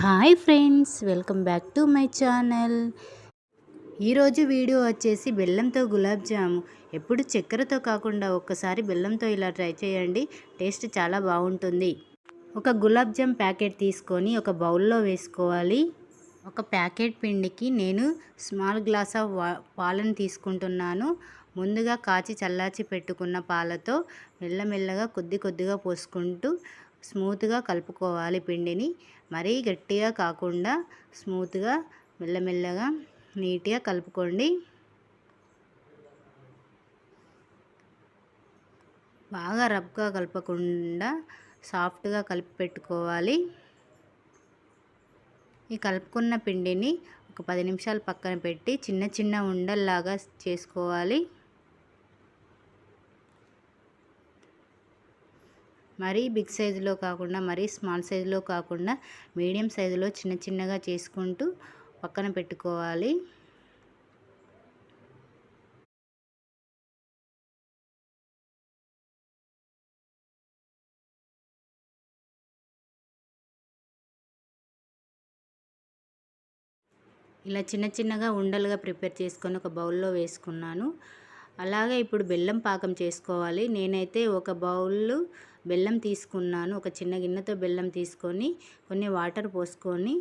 Hi friends welcome back to my channel. ఈరోజు video వచ్చేసి బెల్లంతో గులాబ్ జాము. ఎప్పుడు చక్కెరతో కాకుండా ఒక్కసారి బెల్లంతో ఇలా ట్రై చేయండి టేస్ట్ చాలా బాగుంటుంది. ఒక గులాబ్ జామ్ ప్యాకెట్ తీసుకొని ఒక బౌల్లో వేసుకోవాలి. ఒక ప్యాకెట్ పిండికి నేను స్మాల్ గ్లాస్ ఆఫ్ పాలను తీసుకుంటున్నాను. ముందుగా కాచి చల్లార్చి పెట్టుకున్న పాలతో మెల్లమెల్లగా కొద్ది కొద్దిగా పోసుకుంటూ స్మూత్గా కలుపుకోవాలి పిండిని. మరీ గట్టిగా కాకుండా స్మూత్గా మెల్లమెల్లగా నీట్గా కలుపుకోండి. బాగా రబ్గా కలపకుండా సాఫ్ట్గా కలిపి పెట్టుకోవాలి. ఈ కలుపుకున్న పిండిని ఒక పది నిమిషాలు పక్కన పెట్టి చిన్న చిన్న ఉండల్లాగా చేసుకోవాలి. మరీ బిగ్ సైజులో కాకుండా మరీ స్మాల్ సైజులో కాకుండా మీడియం సైజులో చిన్న చిన్నగా చేసుకుంటూ పక్కన పెట్టుకోవాలి. ఇలా చిన్న చిన్నగా ఉండలుగా ప్రిపేర్ చేసుకొని ఒక బౌల్లో వేసుకున్నాను. అలాగే ఇప్పుడు బెల్లం పాకం చేసుకోవాలి. నేనైతే ఒక బౌల్ బెల్లం తీసుకున్నాను. ఒక చిన్న గిన్నెతో బెల్లం తీసుకొని కొన్ని వాటర్ పోసుకొని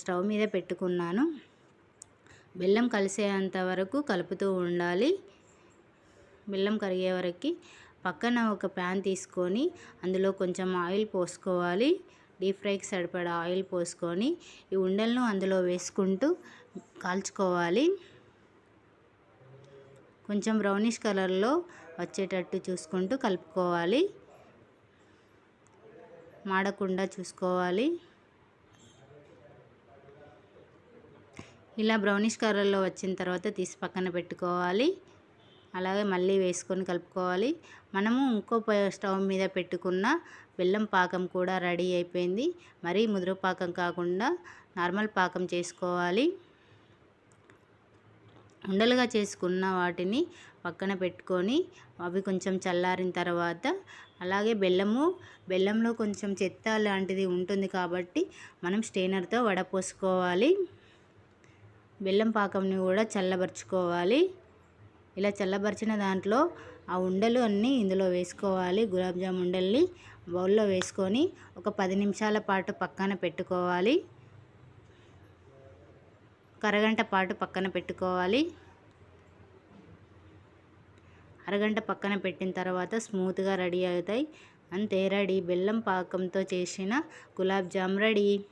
స్టవ్ మీద పెట్టుకున్నాను. బెల్లం కలిసేంత వరకు కలుపుతూ ఉండాలి. బెల్లం కరిగే వరకు పక్కన ఒక ప్యాన్ తీసుకొని అందులో కొంచెం ఆయిల్ పోసుకోవాలి. డీప్ ఫ్రైకి సరిపడా ఆయిల్ పోసుకొని ఈ ఉండలను అందులో వేసుకుంటూ కాల్చుకోవాలి. కొంచెం బ్రౌనిష్ కలర్లో వచ్చేటట్టు చూసుకుంటూ కలుపుకోవాలి. మాడకుండా చూసుకోవాలి. ఇలా బ్రౌనిష్ కలర్లో వచ్చిన తర్వాత తీసి పక్కన పెట్టుకోవాలి. అలాగే మళ్ళీ వేసుకొని కలుపుకోవాలి. మనము ఇంకో స్టవ్ మీద పెట్టుకున్న బెల్లం పాకం కూడా రెడీ అయిపోయింది. మరీ ముదురు పాకం కాకుండా నార్మల్ పాకం చేసుకోవాలి. ఉండలుగా చేసుకున్న వాటిని పక్కన పెట్టుకొని అవి కొంచెం చల్లారిన తర్వాత అలాగే బెల్లము బెల్లంలో కొంచెం చెత్త లాంటిది ఉంటుంది కాబట్టి మనం స్టెయినర్తో వడపోసుకోవాలి బెల్లం పాకంని కూడా చల్లబరుచుకోవాలి. ఇలా చల్లబరిచిన దాంట్లో ఆ ఉండలు అన్నీ ఇందులో వేసుకోవాలి. గులాబ్ జామ్ ఉండల్ని బౌల్లో వేసుకొని ఒక పది నిమిషాల పాటు పక్కన పెట్టుకోవాలి. అరగంట పాటు పక్కన పెట్టుకోవాలి. అరగంట పక్కన పెట్టిన తర్వాత స్మూత్గా రెడీ అవుతాయి. అంతే రెడీ. బెల్లం పాకంతో చేసిన గులాబ్ జామ్ రెడీ.